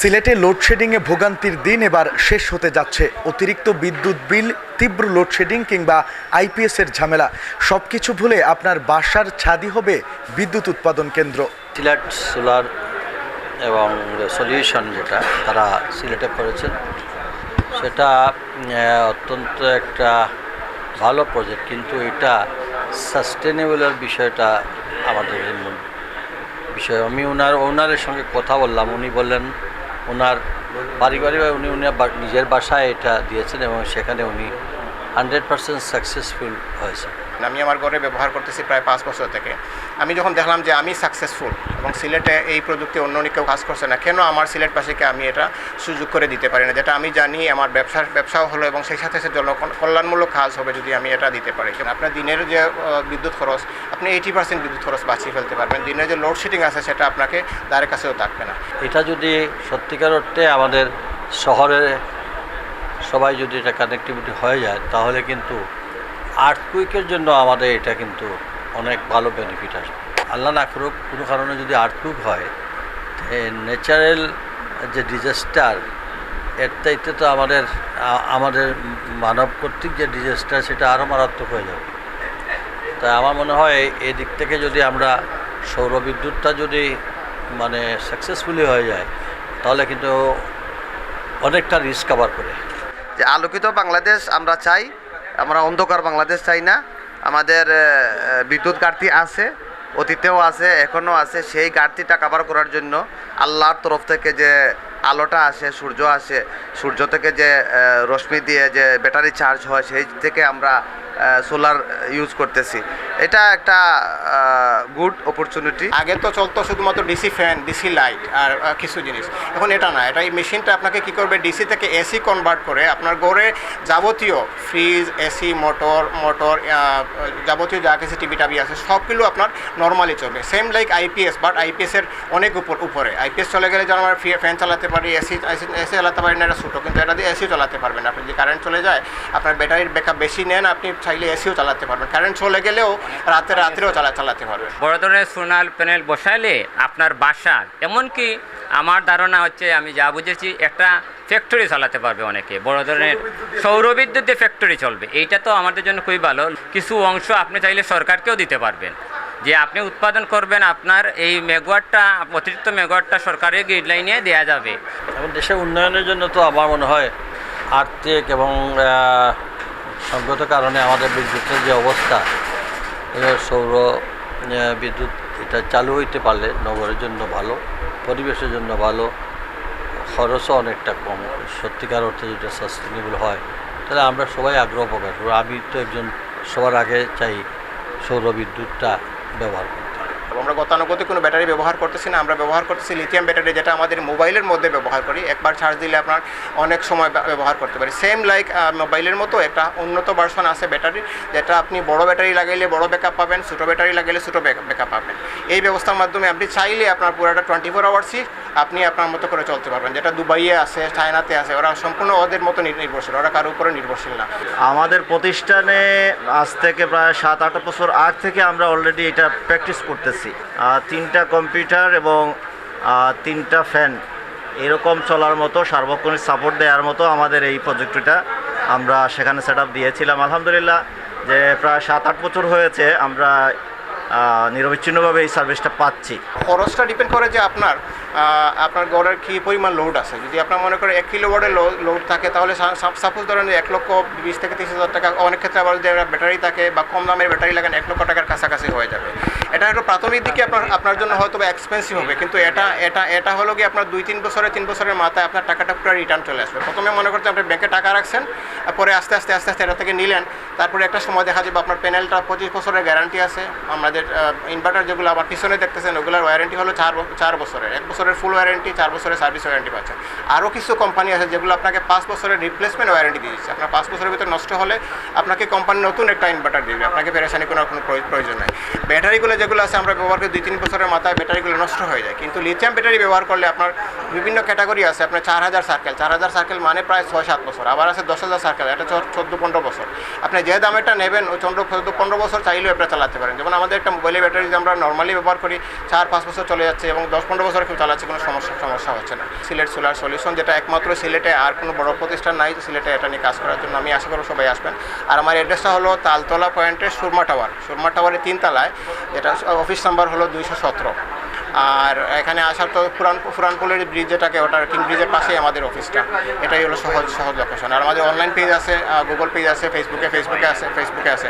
সিলেটে লোডশেডিংয়ে ভোগান্তির দিন এবার শেষ হতে যাচ্ছে। অতিরিক্ত বিদ্যুৎ বিল, তীব্র লোডশেডিং কিংবা আইপিএসের ঝামেলা সব কিছু ভুলে আপনার বাসার ছাদি হবে বিদ্যুৎ উৎপাদন কেন্দ্র। সিলেট সোলার এবং সলিউশন যেটা তারা সিলেটে করেছেন, সেটা অত্যন্ত একটা ভালো প্রজেক্ট কিন্তু এটা সাস্টেনেবলের বিষয়টা আমাদের বিষয়। আমি ওনার ওনারের সঙ্গে কথা বললাম, উনি বললেন ওনার পারিবারিক উনি উনি নিজের বাসায় এটা দিয়েছেন এবং সেখানে উনি হান্ড্রেড পারসেন্ট সাকসেসফুল হয়েছে আমি আমার ঘরে ব্যবহার করতেছি প্রায় পাঁচ বছর থেকে। আমি যখন দেখলাম যে আমি সাকসেসফুল এবং সিলেটে এই প্রযুক্তি অন্য কেউ কাজ করছে না, কেন আমার সিলেট পাশেকে আমি এটা সুযোগ করে দিতে পারি না? যেটা আমি জানি আমার ব্যবসার, ব্যবসাও হলো এবং সেই সাথে সাথে জন কল্যাণমূলক কাজ হবে যদি আমি এটা দিতে পারি। আপনার দিনের যে বিদ্যুৎ খরচ, আপনি এইটি পার্সেন্ট বিদ্যুৎ খরচ বাঁচিয়ে ফেলতে পারবেন। দিনের যে লোডশেডিং আছে সেটা আপনাকে দ্বারের কাছেও থাকবে না। এটা যদি সত্যিকার অর্থে আমাদের শহরে সবাই যদি এটা কানেক্টিভিটি হয়ে যায়, তাহলে কিন্তু আর্থকুইকের জন্য আমাদের এটা কিন্তু অনেক ভালো বেনিফিট আসবে। আল্লাহ না করুক, কোনো কারণে যদি আর্থকুইক হয় ন্যাচারাল যে ডিজাস্টার এর চাইতে তো আমাদের আমাদের মানব কর্তৃক যে ডিজাস্টার সেটা আরও মারাত্মক হয়ে যাবে। তাই আমার মনে হয় এই দিক থেকে যদি আমরা সৌরবিদ্যুৎটা যদি মানে সাকসেসফুলি হয়ে যায়, তাহলে কিন্তু অনেকটা রিস্ক কভার করে। যে আলোকিত বাংলাদেশ আমরা চাই আমরা অন্ধকার বাংলাদেশ চাই না। আমাদের বিদ্যুৎ ঘাটতি আছে, অতীতেও আছে, এখনও আছে। সেই ঘাটতিটা কাভার করার জন্য আল্লাহর তরফ থেকে যে আলোটা আসে, সূর্য আসে, সূর্য থেকে যে রশ্মি দিয়ে যে ব্যাটারি চার্জ হয়, সেই থেকে আমরা সোলার ইউজ করতেছি। এটা একটা গুড অপরচুনিটি আগে তো চলতো শুধুমাত্র ডিসি ফ্যান ডিসি লাইট আর কিছু জিনিস। এখন এটা না, এটা এই মেশিনটা আপনাকে কি করবে ডিসি থেকে এসি কনভার্ট করে আপনার ঘরে যাবতীয় ফ্রিজ এসি মোটর মোটর যাবতীয় যা কিছু টিভি টাবি আছে, সবগুলো আপনার নর্মালি চলবে। সেম লাইক আইপিএস বাট আইপিএসের অনেক উপর, উপরে। আইপিএস চলে গেলে যেন আমরা ফ্যান চালাতে পারি এসি এসি চালাতে পারি না, এটা ছোটো, কিন্তু এটা দিয়ে এসিও চালাতে পারবেন। আপনি যদি কারেন্ট চলে যায়, আপনার ব্যাটারির ব্যাকআপ বেশি নেন, আপনি চাইলে এসিও চালাতে পারবেন। কারেন্ট চলে গেলেও রাতে রাত্রেও চালা চালাতে পারবেন। বড় ধরনের সোলার প্যানেল বসাইলে আপনার বাসার এমনকি আমার ধারণা হচ্ছে আমি যা বুঝেছি একটা ফ্যাক্টরি চালাতে পারবে অনেকে। বড় ধরনের সৌরবিদ্যুতে ফ্যাক্টরি চলবে। এইটা তো আমাদের জন্য খুবই ভালো। কিছু অংশ আপনি চাইলে সরকারকেও দিতে পারবেন। যে আপনি উৎপাদন করবেন আপনার এই মেগাওয়াটটা অতিরিক্ত মেগাওয়াটটা সরকারের গাইডলাইনে দেওয়া যাবে। এবং দেশের উন্নয়নের জন্য তো আমার মনে হয় আর্থিক এবং সঙ্গত কারণে আমাদের বিদ্যুতের যে অবস্থা সৌর বিদ্যুৎ, এটা চালু হইতে পারলে নগরের জন্য ভালো, পরিবেশের জন্য ভালো, খরচও অনেকটা কম। সত্যিকার অর্থে যেটা সাস্টেনেবল হয়, তাহলে আমরা সবাই আগ্রহ প্রকাশ করব। আমি তো একজন সবার আগে চাই সৌর বিদ্যুৎটা ব্যবহার করতে আমরা গতানুগতিক কোনো ব্যাটারি ব্যবহার করতেছি না, আমরা ব্যবহার করতেছি লিথিয়াম ব্যাটারি যেটা আমাদের মোবাইলের মধ্যে ব্যবহার করি। একবার চার্জ দিলে আপনার অনেক সময় ব্যবহার করতে পারি। সেম লাইক মোবাইলের মতো একটা উন্নত ভার্সন আছে ব্যাটারি যেটা আপনি বড় ব্যাটারি লাগাইলে বড় ব্যাকআপ পাবেন, ছোটো ব্যাটারি লাগাইলে ছোটো ব্যাকআপ পাবেন। এই ব্যবস্থার মাধ্যমে আপনি চাইলে আপনার পুরোটা টোয়েন্টি ফোর আওয়ার্সই আপনি আপনার মতো করে চলতে পারবেন। যেটা দুবাইয়ে আছে, চায়নাতে আছে, ওরা সম্পূর্ণ ওদের মতো নির্ভরশীল, ওরা কারোর উপরে নির্ভরশীল না। আমাদের প্রতিষ্ঠানে আজ থেকে প্রায় সাত আট বছর আগ থেকে আমরা অলরেডি এটা প্র্যাকটিস করতেছি। আহ, তিনটা কম্পিউটার এবং তিনটা ফ্যান। এরকম চলার মতো সার্বক্ষণিক সাপোর্ট দেওয়ার মতো আমাদের এই প্রযুক্তিটা আমরা সেখানে সেট দিয়েছিলাম। আলহামদুলিল্লাহ যে প্রায় সাত আট বছর হয়েছে আমরা নিরবিচ্ছিন্নভাবে এই সার্ভিসটা পাচ্ছি। খরচটা ডিপেন্ড করে যে আপনার আপনার গড়ের কী পরিমাণ লোড আছে। যদি আপনার মনে করেন এক কিলো ওয়ার্ডের লোড থাকে, তাহলে সাপোজ ধরেন এক লক্ষ বিশ থেকে তিরিশ হাজার টাকা, অনেক ক্ষেত্রে আবার যদি ব্যাটারি থাকে বা কম দামের ব্যাটারি লাগান, এক লক্ষ টাকার কাছাকাছি হয়ে যাবে। এটা একটু প্রাথমিক দিকে আপনার আপনার জন্য হয়তো এক্সপেন্সিভ হবে, কিন্তু এটা এটা এটা হলো কি আপনার দুই, তিন বছরে, তিন বছরের মাথায় আপনার টাকাটা পুরো রিটার্ন চলে আসবে। প্রথমে মনে করতে আপনি ব্যাংকে টাকা রাখছেন পরে আস্তে আস্তে আস্তে আস্তে এটা থেকে নিলেন, তারপরে একটা সময় দেখা যাবে আপনার প্যানেলটা পঁচিশ বছরের গ্যারান্টি আছে আমাদের ইনভার্টার যেগুলো আমার পিছনে দেখতেছেন, ওগুলোর ওয়ারেন্টি হলো চার চার বছরের। এক বছরের ফুল ওয়ারেন্টি চার বছরের সার্ভিস ওয়ারেন্টি পাচ্ছেন। আরও কিছু কোম্পানি আছে যেগুলো আপনাকে পাঁচ বছরের রিপ্লেসমেন্ট ওয়ারেন্টি দিয়ে দিচ্ছে। আপনার পাঁচ বছরের ভিতরে নষ্ট হলে আপনাকে কোম্পানি নতুন একটা ইনভার্টার দেবে। আপনাকে পেরেশানি কোনো কোনো প্রয়োজন নাই। ব্যাটারিগুলো যেগুলো আছে, আমরা ব্যবহার করি দুই তিন বছরের মাথায় ব্যাটারিগুলো নষ্ট হয়ে যায়। কিন্তু লিথিয়াম ব্যাটারি ব্যবহার করলে আপনার বিভিন্ন ক্যাটাগরি আছে। আপনার চার হাজার সার্কেল চার হাজার সার্কেল মানে প্রায় ছয় সাত বছর। আবার আছে দশ হাজার সার্কেল এটা চোদ্দ পনেরো বছর। আপনি যে দামেরটা নেবেন, ওই চন্দ্র চোদ্দ পনেরো বছর চাইলেও এটা চালাতে পারেন। যেমন আমাদের একটা মোবাইলের ব্যাটারি যে আমরা নর্মালি ব্যবহার করি, চার, পাঁচ বছর চলে যাচ্ছে এবং দশ, পনেরো বছর কেউ চালাচ্ছে, কোনো সমস্যা সমস্যা হচ্ছে না। সিলেট সোলার সলিউশন যেটা একমাত্র সিলেটে আর কোনো বড় প্রতিষ্ঠান নাই, সিলেটে এটা নিয়ে কাজ করার জন্য আমি আশা করব সবাই আসবেন। আর আমার অ্যাড্রেসটা হলো তালতলা পয়েন্টের সুরমা টাওয়ার সুরমা টাওয়ারের তিনতলায় যেটা অফিস নাম্বার হলো দুইশো সতেরো। আর এখানে আসার তো পুরান, পুরানপুলের ব্রিজ যেটাকে, ওটার কিং ব্রিজের পাশেই আমাদের অফিসটা এটাই হলো সহজ সহজ লোকেশন আর আমাদের অনলাইন পেজ আছে গুগল পেজ আছে ফেসবুকে ফেসবুকে আছে ফেসবুকে আছে।